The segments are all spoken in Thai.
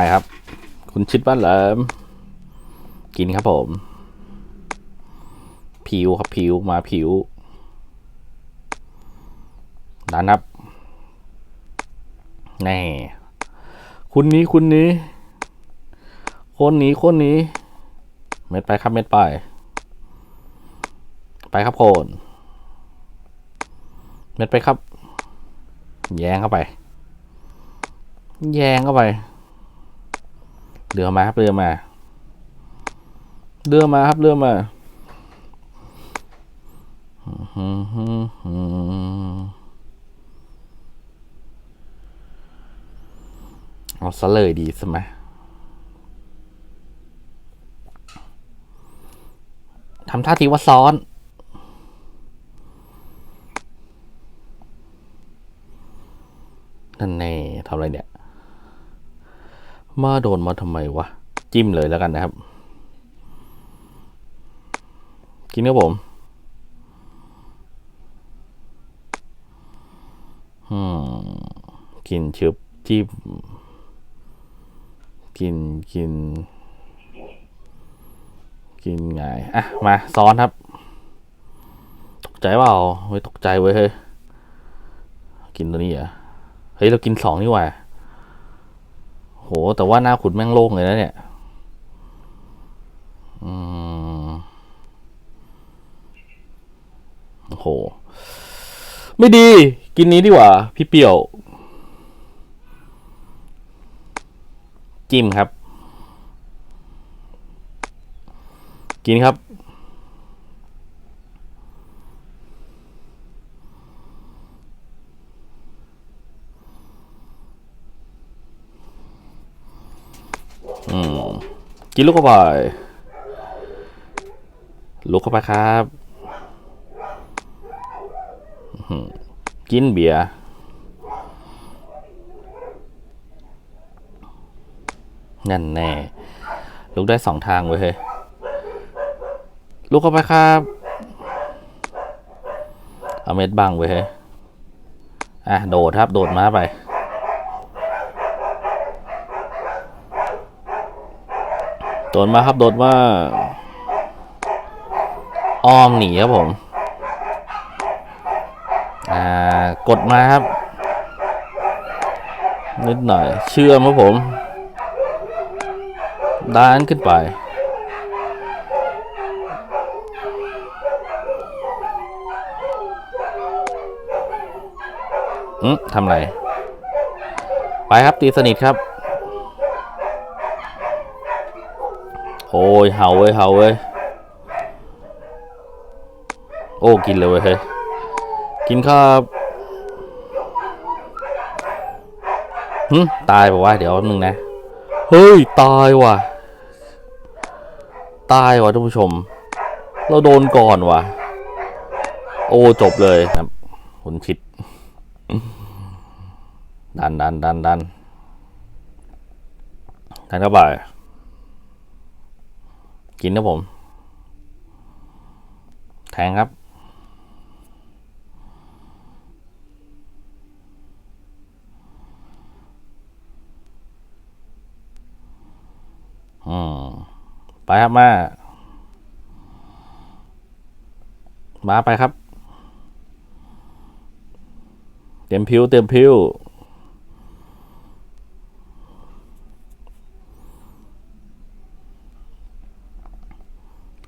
ไปครับ คุณชิดบ้านเหลิมกินครับผม ผิวครับผิวมาผิวดันครับแน่คุณนี้คุณนี้ คนนี้คนนี้ เม็ดไปครับเม็ดไป ไปครับโคนเม็ดไปครับ แยงเข้าไป แยงเข้าไป เรือมาครับเรือมา เรือมาครับเรือมาเอาซะเลยดีใช่ไหมทำท่าทีว่าซ้อนแน่ทำอะไรเนี่ย มาโดนมาทำไมวะ จิ้มเลยแล้วกันนะครับ กินครับผมอืมกินชึบจิ้มกินกิน กินไงอะ มาซ้อนครับ ตกใจเปล่าไม่ตกใจเว้ยเฮ้ย กินตัวนี้เหรอ เฮ้ย เรากินสองนี่หว่า โห แต่ว่าหน้าขุดแม่งโล่งเลยนะเนี่ย อืมโห ไม่ดี กินนี้ดีกว่า พี่เปียว จิ้มครับ กินครับ อืม กินลูกเข้าไปลูกเข้าไปครับ กินเบียร์นั่นแน่ลูกได้สองทางเว้ยเฮ้ยลูกเข้าไปครับ เอาเม็ดบังไว้เฮ้ยอะ โดดครับ โดดมาไป โดดมาครับโดดมาอ้อมหนีครับผม อ่ากดมาครับ นิดหน่อย เชื่อมครับผม ด้านขึ้นไปอืมทำไร ไปครับตีสนิทครับ โอ้ยเห่าเว้ยเห่าเว้ยโอ้กินเลยเว้ยเฮ้ยกินครับหึตายบอกว่าเดี๋ยวนึงนะ เฮ้ย ตายว่ะ ตายว่ะท่านผู้ชม เราโดนก่อนว่ะ โอ้จบเลยครับคุณชิด ดันดันดันดันดันเข้าไป กินนะผม แทงครับ อืม ไปครับมา มาไปครับ เต็มพิวเต็มพิว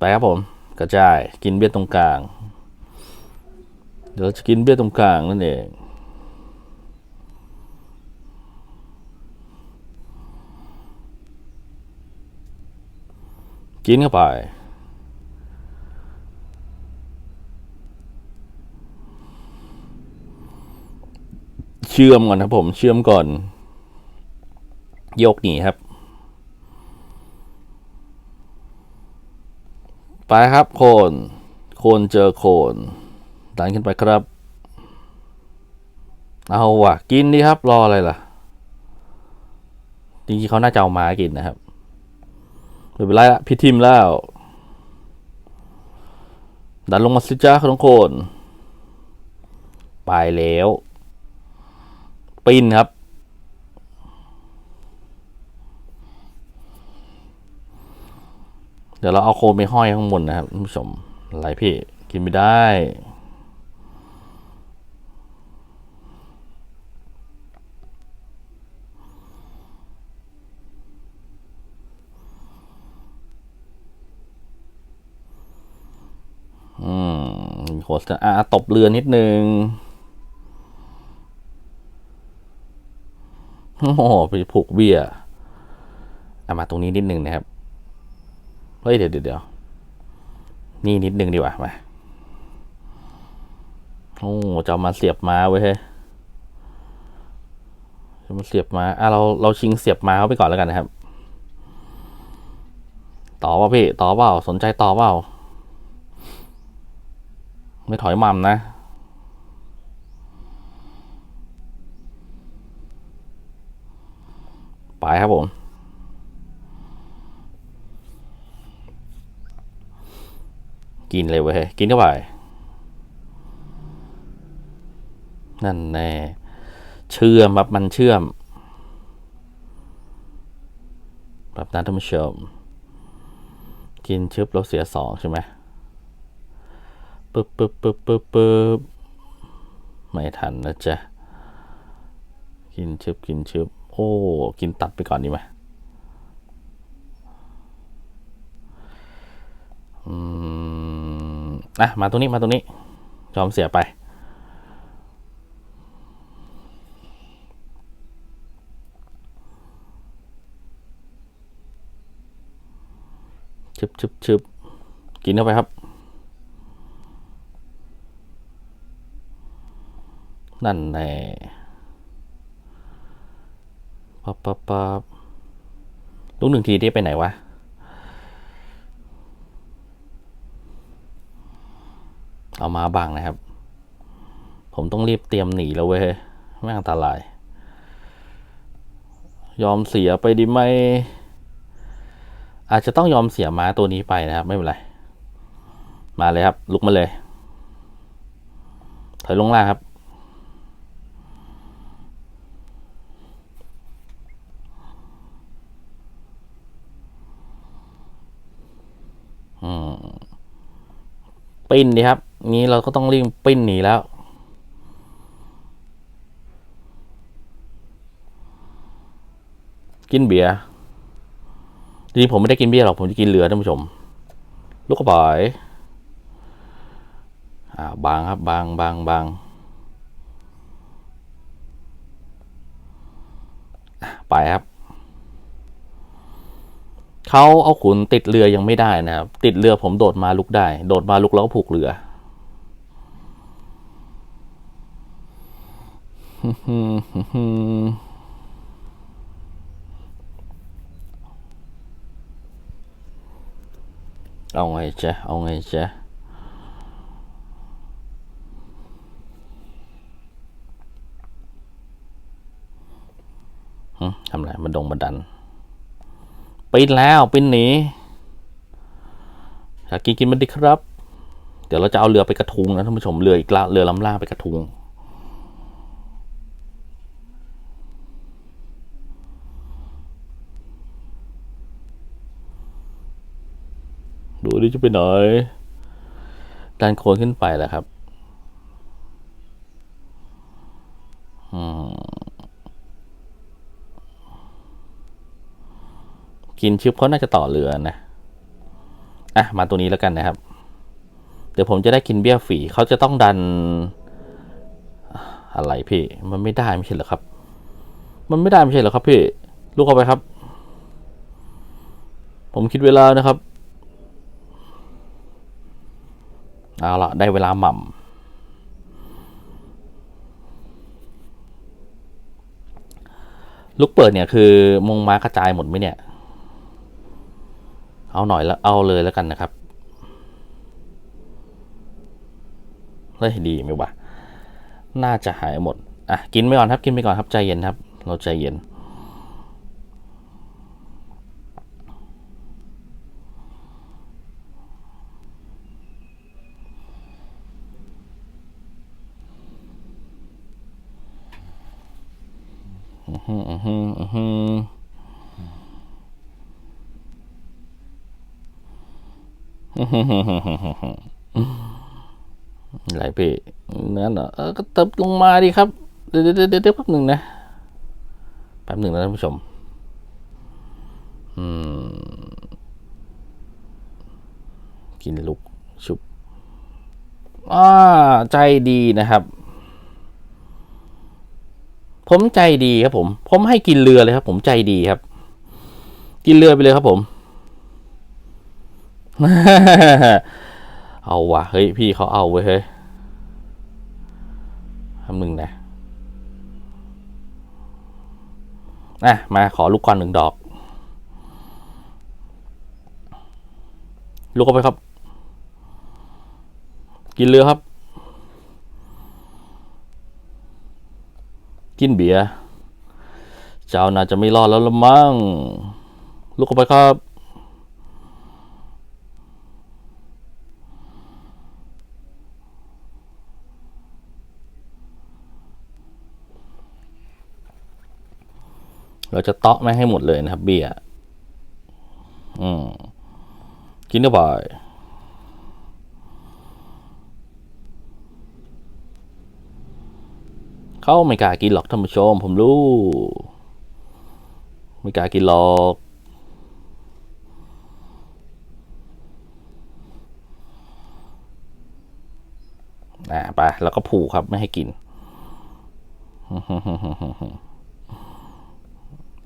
ไปครับผม กระจายกินเบี้ยตรงกลาง เดี๋ยวเราจะกินเบี้ยตรงกลางนั่นเองกินเข้าไป เชื่อมก่อนครับผม เชื่อมก่อน โยกหนีครับ ไปครับโคน โคนเจอโคนดันขึ้นไปครับ เอาว่ะ กินดีครับ รออะไรล่ะ จริงๆเขาน่าจะเอามากินนะครับไม่เป็นไรละพี่ทิมแล้ว ดันลงมาสิจ้าทุกคน ไปแล้ว ปินครับ เดี๋ยวเราเอาโคมไปห้อยข้างบนนะครับท่านผู้ชมอะไรพี่ กินไม่ได้ อืมโหดอะตบเรือนิดนึงโอ้โหไปผูกเบี้ยเอามาตรงนี้นิดนึงนะครับ เฮ้ยเดี๋ยวเดี๋ยวเดี๋ยวนี่นิดนึงดีกว่ามาโอ้จะเอามาเสียบมาไว้ยเฮ้ยจะมาเสียบมาอะเราเราชิงเสียบมาเขาไปก่อนแล้วกันนะครับ ต่อเปล่าพี่ ต่อเปล่า สนใจต่อเปล่า ไม่ถอยมั่มนะไปครับผม กินเลยเว้ยกินเข้าไปนั่นแน่เชื่อมครับมันเชื่อมแบบนั้นท่านผู้ชม กินชึบแล้วเสียสองใช่ไหมปึ๊บปึ๊บปึ๊บปึ๊บปึ๊บไม่ทันนะจ๊ะ กินชึบกินชึบโอ้ กินตัดไปก่อนดีไหมอืม อะมาตรงนี้มาตรงนี้ยอมเสียไป ชึบชึบชึบกินเข้าไปครับ นั่นแน่ปั๊บปั๊บปั๊บลูกหนึ่งทีที่ไปไหนวะ เอามาบังนะครับ ผมต้องรีบเตรียมหนีแล้วเว้ยไม่งอันตราย ยอมเสียไปดีไหมอาจจะต้องยอมเสียม้าตัวนี้ไปนะครับ ไม่เป็นไร มาเลยครับ ลุกมาเลย ถอยลงล่างครับ อืมปิ้นดีครับ นี้เราก็ต้องรีบปิ้นหนีแล้ว กินเบียร์จริงผมไม่ได้กินเบียร์หรอก ผมจะกินเรือท่านผู้ชม ลูกกระป๋อยอ่าบางครับ บางบางบางไปครับ เขาเอาขุนติดเรือยังไม่ได้นะครับ ติดเรือผมโดดมาลุกได้ โดดมาลุกแล้วก็ผูกเรือ เอาไงจ๊ะเอาไงจ๊ะทำไรมันดงบันดันปีนแล้วปีนหนีอยากกินกินมันดีครับ เดี๋ยวเราจะเอาเรือไปกระทุงนะท่านผู้ชมเรืออีกละเรือลำล่างไปกระทุง ดูดิจะไปไหนดันโคนขึ้นไปแหละครับอืมกินชิปเขาน่าจะต่อเรือนะอะมาตัวนี้แล้วกันนะครับ เดี๋ยวผมจะได้กินเบี้ยฝีเขาจะต้องดัน อะไรพี่ มันไม่ได้ไม่ใช่เหรอครับ มันไม่ได้ไม่ใช่เหรอครับพี่ ลูกเอาไปครับ ผมคิดเวลานะครับ เอาละได้เวลาหม่ำลูกเปิดเนี่ยคือมงม้ากระจายหมดไหมเนี่ย เอาหน่อยแล้วเอาเลยแล้วกันนะครับเฮ้ยดีไหมวะน่าจะหายหมด อะ กินไปก่อนครับ กินไปก่อนครับ ใจเย็นครับ เราใจเย็น อือฮึอือฮึอือฮึอะไรพี่นั่นเหรอเออก็เติบลงมาดีครับเดี๋ยวเดี๋ยวเดี๋ยวเดี๋ยวแป๊บหนึ่งนะ แป๊บหนึ่งนะท่านผู้ชม อืม กินลุกชุบอ่าใจดีนะครับ ผมใจดีครับผม ผมให้กินเรือเลยครับ ผมใจดีครับ กินเรือไปเลยครับ ผมเอาวะเฮ้ยพี่เขาเอาเว้ยเฮ้ยทำหนึ่งนะอะมาขอลูกกอนหนึ่งดอก ลูกเข้าไปครับ กินเรือครับ กินเบียร์เจ้าน่าจะไม่รอดแล้วละมั้งลูกเข้าไปครับ เราจะเตาะไม่ให้หมดเลยนะครับเบียร์อืมกินได้บ่อย เขาไม่กล้ากินหรอกท่านผู้ชม ผมรู้ ไม่กล้ากินหรอกอ่าไปแล้วก็ผูกครับไม่ให้กิน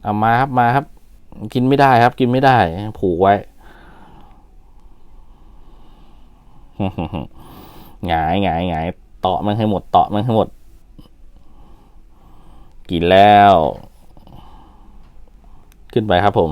เอามาครับมาครับ กินไม่ได้ครับ กินไม่ได้ ผูกไว้หงายหงายหงายเตาะมันให้หมดเตาะมันให้หมด กินแล้ว ขึ้นไปครับผม